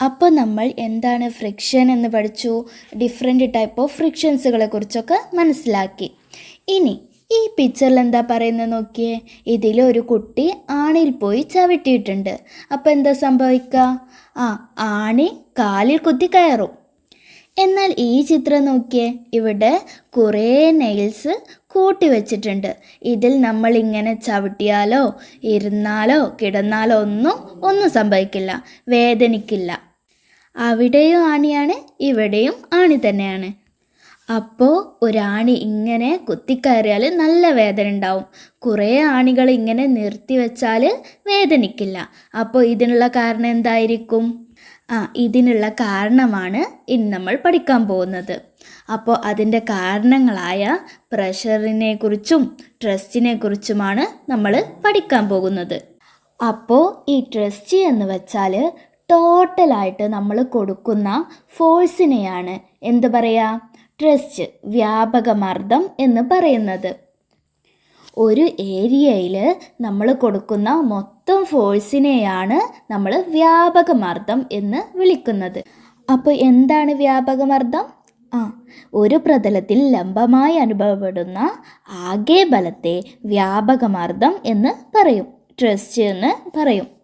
അപ്പോൾ നമ്മൾ എന്താണ് ഫ്രിക്ഷൻ എന്ന് പഠിച്ചു? ഡിഫറെന്റ് ടൈപ്പ് ഓഫ് ഫ്രിക്ഷൻസുകളെ കുറിച്ചൊക്കെ മനസ്സിലാക്കി. ഇനി ഈ പിക്ചറിൽ എന്താ പറയുന്നത് നോക്കിയേ? ഇതിലൊരു കുട്ടി ആണിൽ പോയി ചവിട്ടിയിട്ടുണ്ട്. അപ്പോൾ എന്താ സംഭവിക്കുക ആ ആണി കാലിൽ കുത്തി കയറും. എന്നാൽ ഈ ചിത്രം നോക്കിയേ ഇവിടെ കുറേ നെയിൽസ് കൂട്ടി വെച്ചിട്ടുണ്ട്. ഇതിൽ നമ്മൾ ഇങ്ങനെ ചവിട്ടിയാലോ ഇരുന്നാലോ കിടന്നാലോ ഒന്നും ഒന്നും സംഭവിക്കില്ല. വേദനിക്കില്ല. അവിടെയും ആണിയാണ് ഇവിടെയും ആണി തന്നെയാണ്. അപ്പോൾ ഒരാണി ഇങ്ങനെ കുത്തിക്കയറിയാൽ നല്ല വേദന ഉണ്ടാവും. കുറേ ആണികൾ ഇങ്ങനെ നിർത്തി വെച്ചാൽ വേദനിക്കില്ല. അപ്പോൾ ഇതിനുള്ള കാരണം എന്തായിരിക്കും? ആ ഇതിനുള്ള കാരണമാണ് ഇന്ന് നമ്മൾ പഠിക്കാൻ പോകുന്നത്. അപ്പോൾ അതിന്റെ കാരണങ്ങളായ പ്രഷറിനെ കുറിച്ചും ട്രസ്റ്റിനെ കുറിച്ചുമാണ് നമ്മൾ പഠിക്കാൻ പോകുന്നത്. അപ്പോൾ ഈ ട്രസ്റ്റ് എന്ന് വെച്ചാൽ ടോട്ടലായിട്ട് നമ്മൾ കൊടുക്കുന്ന ഫോഴ്സിനെയാണ് എന്ത് പറയുക ട്രസ്റ്റ് വ്യാപകമർദ്ദം എന്ന് പറയുന്നത്. ഒരു ഏരിയയിൽ നമ്മൾ കൊടുക്കുന്ന മൊത്തം ഫോഴ്സിനെയാണ് നമ്മൾ വ്യാപകമർദ്ദം എന്ന് വിളിക്കുന്നത്. അപ്പോൾ എന്താണ് വ്യാപകമർദ്ദം? ആ ഒരു പ്രതലത്തിൽ ലംബമായി അനുഭവപ്പെടുന്ന ആകെ ബലത്തെ വ്യാപകമർദ്ദം എന്ന് പറയും. ട്രസ്റ്റ് എന്ന് പറയും.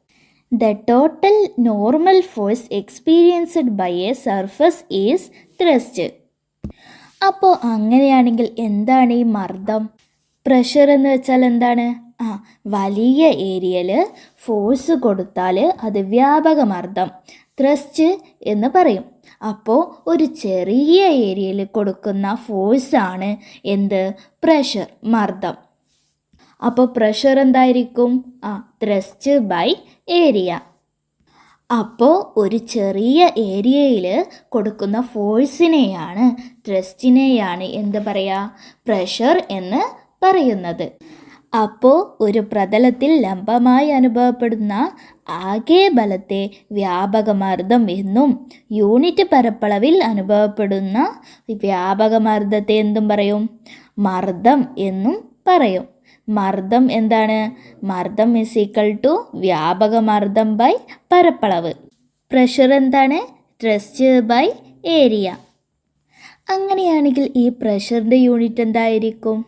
The total normal force experienced by a surface is thrust അപ്പോൾ അങ്ങനെയാണെങ്കിൽ എന്താണ് ഈ മർദ്ദം? പ്രഷർ എന്ന് വെച്ചാൽ എന്താണ്? ആ വലിയ ഏരിയയിൽ ഫോഴ്സ് കൊടുത്താൽ അത് വ്യാപക മർദ്ദം. ത്രസ്റ്റ് എന്ന് പറയും. അപ്പോൾ ഒരു ചെറിയ ഏരിയയിൽ കൊടുക്കുന്ന ഫോഴ്സാണ് എന്ത്? പ്രഷർ മർദ്ദം. അപ്പോൾ പ്രഷർ എന്തായിരിക്കും? ആ ത്രസ്റ്റ് ബൈ ഏരിയ അപ്പോൾ ഒരു ചെറിയ ഏരിയയിൽ കൊടുക്കുന്ന ഫോഴ്സിനെയാണ് ത്രസ്റ്റിനെയാണ് എന്ത് പറയുക പ്രഷർ എന്ന് പറയുന്നത്. അപ്പോൾ ഒരു പ്രതലത്തിൽ ലംബമായി അനുഭവപ്പെടുന്ന ആകെ ബലത്തെ വ്യാപകമർദ്ദം എന്നും യൂണിറ്റ് പരപ്പളവിൽ അനുഭവപ്പെടുന്ന വ്യാപകമർദ്ദത്തെ എന്തും പറയും? മർദ്ദം എന്നും പറയും. മർദ്ദം എന്താണ്? മർദ്ദം ഇസ് ഈക്വൽ ടു വ്യാപക മർദ്ദം ബൈ പരപ്പളവ്. പ്രഷർ എന്താണ്? ട്രസ്റ്റ് ബൈ ഏരിയ അങ്ങനെയാണെങ്കിൽ ഈ പ്രഷറിന്റെ യൂണിറ്റ് എന്തായിരിക്കും?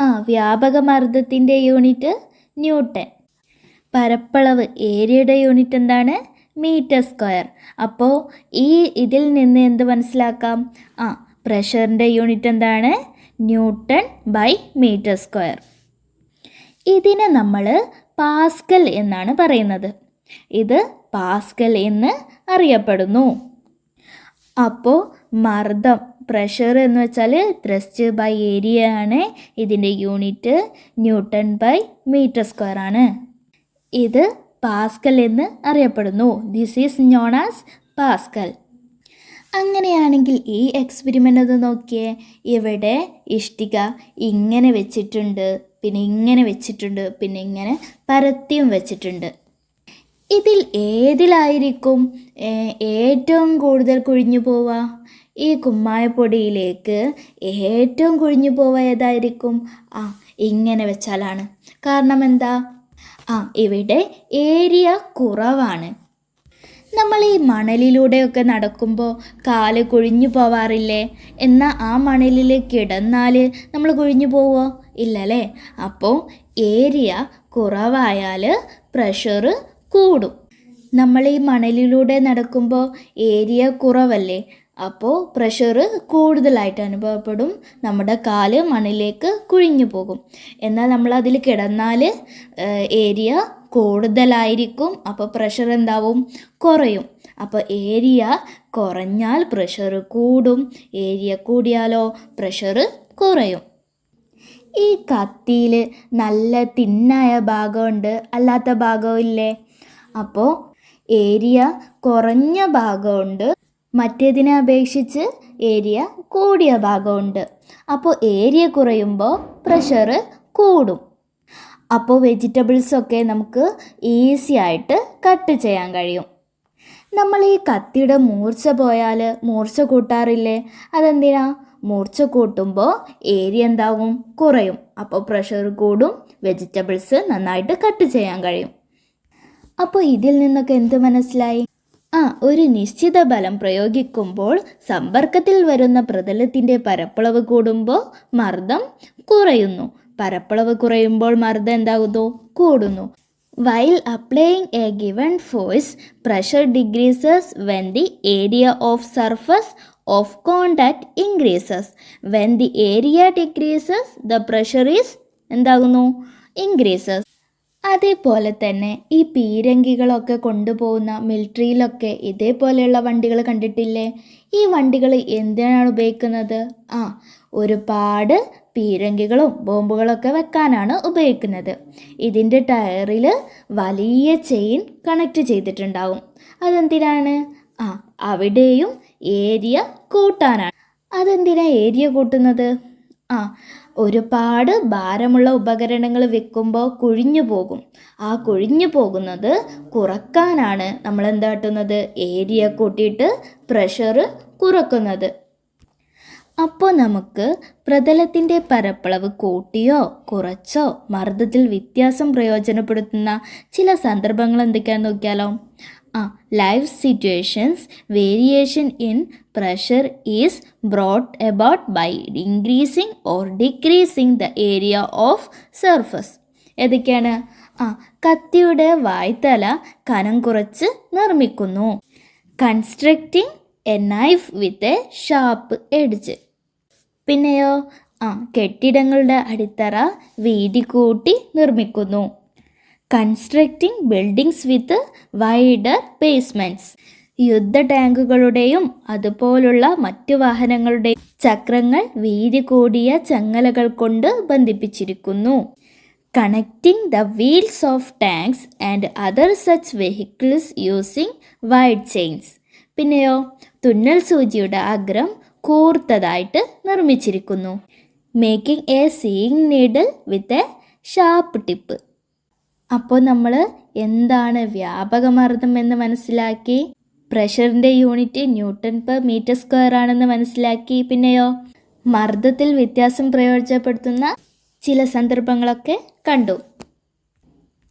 ആ വ്യാപക മർദ്ദത്തിന്റെ യൂണിറ്റ് ന്യൂട്ടൺ. പരപ്പളവ് ഏരിയയുടെ യൂണിറ്റ് എന്താണ്? മീറ്റർ സ്ക്വയർ അപ്പോൾ ഈ ഇതിൽ നിന്ന് എന്ത് മനസ്സിലാക്കാം? ആ പ്രഷറിന്റെ യൂണിറ്റ് എന്താണ്? ന്യൂട്ടൺ ബൈ മീറ്റർ സ്ക്വയർ ഇതിനെ നമ്മൾ പാസ്കൽ എന്നാണ് പറയുന്നത്. ഇത് പാസ്കൽ എന്ന് അറിയപ്പെടുന്നു. അപ്പോൾ മർദ്ദം പ്രഷർ എന്ന് വെച്ചാൽ ത്രസ്റ്റ് ബൈ ഏരിയ ആണ്. ഇതിന്റെ unit newton by metre square ആണ്. ഇത് പാസ്കൽ എന്ന് അറിയപ്പെടുന്നു. This is known as pascal. അങ്ങനെയാണെങ്കിൽ ഈ എക്സ്പെരിമെന്റ് ഒന്ന് നോക്കിയേ. ഇവിടെ ഇഷ്ടിക ഇങ്ങനെ വെച്ചിട്ടുണ്ട്. പിന്നെ ഇങ്ങനെ വെച്ചിട്ടുണ്ട് പിന്നെ ഇങ്ങനെ പരത്തിയും വെച്ചിട്ടുണ്ട്. ഇതിൽ ഏതിലായിരിക്കും ഏറ്റവും കൂടുതൽ കുഴിഞ്ഞു പോവുക? ഈ കുമ്മായപ്പൊടിയിലേക്ക് ഏറ്റവും കുഴിഞ്ഞു പോവുക ഏതായിരിക്കും? ആ ഇങ്ങനെ വെച്ചാലാണ്. കാരണം എന്താ? ആ ഇവിടെ ഏരിയ കുറവാണ്. നമ്മൾ ഈ മണലിലൂടെയൊക്കെ നടക്കുമ്പോൾ കാൽ കൊഴിഞ്ഞു പോവാറില്ലേ? എന്നാൽ ആ മണലിൽ കിടന്നാൽ നമ്മൾ കൊഴിഞ്ഞു പോവോ? ഇല്ലല്ലേ? അപ്പോൾ ഏരിയ കുറവായാൽ പ്രഷർ കൂടും. നമ്മൾ ഈ മണലിലൂടെ നടക്കുമ്പോൾ ഏരിയ കുറവല്ലേ? അപ്പോൾ പ്രഷർ കൂടുതലായിട്ട് അനുഭവപ്പെടും. നമ്മുടെ കാൽ മണ്ണിലേക്ക് കുഴിഞ്ഞു പോകും. എന്നാൽ നമ്മൾ അതിൽ കിടന്നാൽ ഏരിയ കൂടുതലായിരിക്കും. അപ്പോൾ പ്രഷർ എന്താവും? കുറയും. അപ്പോൾ ഏരിയ കുറഞ്ഞാൽ പ്രഷർ കൂടും. ഏരിയ കൂടിയാലോ പ്രഷർ കുറയും. ഈ കത്തിയിൽ നല്ല തിന്നായ ഭാഗമുണ്ട്. അല്ലാത്ത ഭാഗവും ഇല്ലേ? അപ്പോൾ ഏരിയ കുറഞ്ഞ ഭാഗമുണ്ട്. മറ്റേതിനെ അപേക്ഷിച്ച് ഏരിയ കൂടിയ ഭാഗമുണ്ട്. അപ്പോൾ ഏരിയ കുറയുമ്പോൾ പ്രഷർ കൂടും. അപ്പോൾ വെജിറ്റബിൾസൊക്കെ നമുക്ക് ഈസി ആയിട്ട് കട്ട് ചെയ്യാൻ കഴിയും. നമ്മൾ ഈ കത്തിയുടെ മൂർച്ച പോയാൽ മൂർച്ച കൂട്ടാറില്ലേ? അതെന്തിനാ? മൂർച്ച കൂട്ടുമ്പോൾ ഏരിയ എന്താവും? കുറയും. അപ്പോൾ പ്രഷർ കൂടും വെജിറ്റബിൾസ് നന്നായിട്ട് കട്ട് ചെയ്യാൻ കഴിയും. അപ്പോൾ ഇതിൽ നിന്നൊക്കെ എന്ത് മനസ്സിലായി? ആ ഒരു നിശ്ചിത ബലം പ്രയോഗിക്കുമ്പോൾ സമ്പർക്കത്തിൽ വരുന്ന പ്രതലത്തിന്റെ പരപ്പളവ് കൂടുമ്പോൾ മർദ്ദം കുറയുന്നു. പരപ്പളവ് കുറയുമ്പോൾ മർദ്ദം എന്താകുന്നു? കൂടുന്നു. While applying a given force pressure decreases when the area of surface of contact increases when the area decreases the pressure is എന്താകുന്നു? ഇൻക്രീസസ് അതേപോലെ തന്നെ ഈ പീരങ്കികളൊക്കെ കൊണ്ടുപോകുന്ന മിലിറ്ററിയിലൊക്കെ ഇതേപോലെയുള്ള വണ്ടികൾ കണ്ടിട്ടില്ലേ? ഈ വണ്ടികൾ എന്തിനാണ് ഉപയോഗിക്കുന്നത്? ആ ഒരുപാട് പീരങ്കികളും ബോംബുകളൊക്കെ വെക്കാനാണ് ഉപയോഗിക്കുന്നത്. ഇതിന്റെ ടയറിൽ വലിയ ചെയിൻ കണക്ട് ചെയ്തിട്ടുണ്ടാവും. അതെന്തിനാണ്? ആ അവിടെയും ഏരിയ കൂട്ടാനാണ്. അതെന്തിനാണ് ഏരിയ കൂട്ടുന്നത്? ആ ഒരുപാട് ഭാരമുള്ള ഉപകരണങ്ങൾ വെക്കുമ്പോൾ കുഴിഞ്ഞു പോകും. ആ കുഴിഞ്ഞു പോകുന്നത് കുറക്കാനാണ് നമ്മൾ എന്താ കാട്ടുന്നത്? ഏരിയ കൂട്ടിയിട്ട് പ്രഷർ കുറക്കുന്നത്. അപ്പോൾ നമുക്ക് പ്രതലത്തിന്റെ പരപ്പളവ് കൂട്ടിയോ കുറച്ചോ മർദ്ദത്തിൽ വ്യത്യാസം പ്രയോജനപ്പെടുത്തുന്ന ചില സന്ദർഭങ്ങൾ എന്തൊക്കെയാണെന്ന് നോക്കിയാലോ? ആ life situations variation in pressure is brought about by increasing or decreasing the area of surface ഏതൊക്കെയാണ്? ആ കത്തിയുടെ വായ്ത്തല കനം കുറച്ച് നിർമ്മിക്കുന്നു. Constructing a knife with a sharp edge പിന്നെയോ? ആ കെട്ടിടങ്ങളുടെ അടിത്തറ വീതി കൂട്ടി നിർമ്മിക്കുന്നു. Constructing buildings with wider basements യുദ്ധ ടാങ്കുകളുടെയും അതുപോലുള്ള മറ്റു വാഹനങ്ങളുടെയും ചക്രങ്ങൾ വീതി കൂടിയ ചങ്ങലകൾ കൊണ്ട് ബന്ധിപ്പിച്ചിരിക്കുന്നു. Connecting the wheels of tanks and other such vehicles using wide chains പിന്നെയോ തുന്നൽ സൂചിയുടെ അഗ്രം കൂർത്തതായിട്ട് നിർമ്മിച്ചിരിക്കുന്നു. Making a sewing needle with a sharp tip അപ്പോൾ നമ്മൾ എന്താണ് വ്യാപകമർദ്ദം എന്ന് മനസ്സിലാക്കി? പ്രഷറിന്റെ unit newton per metre square ആണെന്ന് മനസ്സിലാക്കി. പിന്നെയോ? മർദ്ദത്തിൽ വ്യത്യാസം പ്രയോജനപ്പെടുത്തുന്ന ചില സന്ദർഭങ്ങളൊക്കെ കണ്ടു.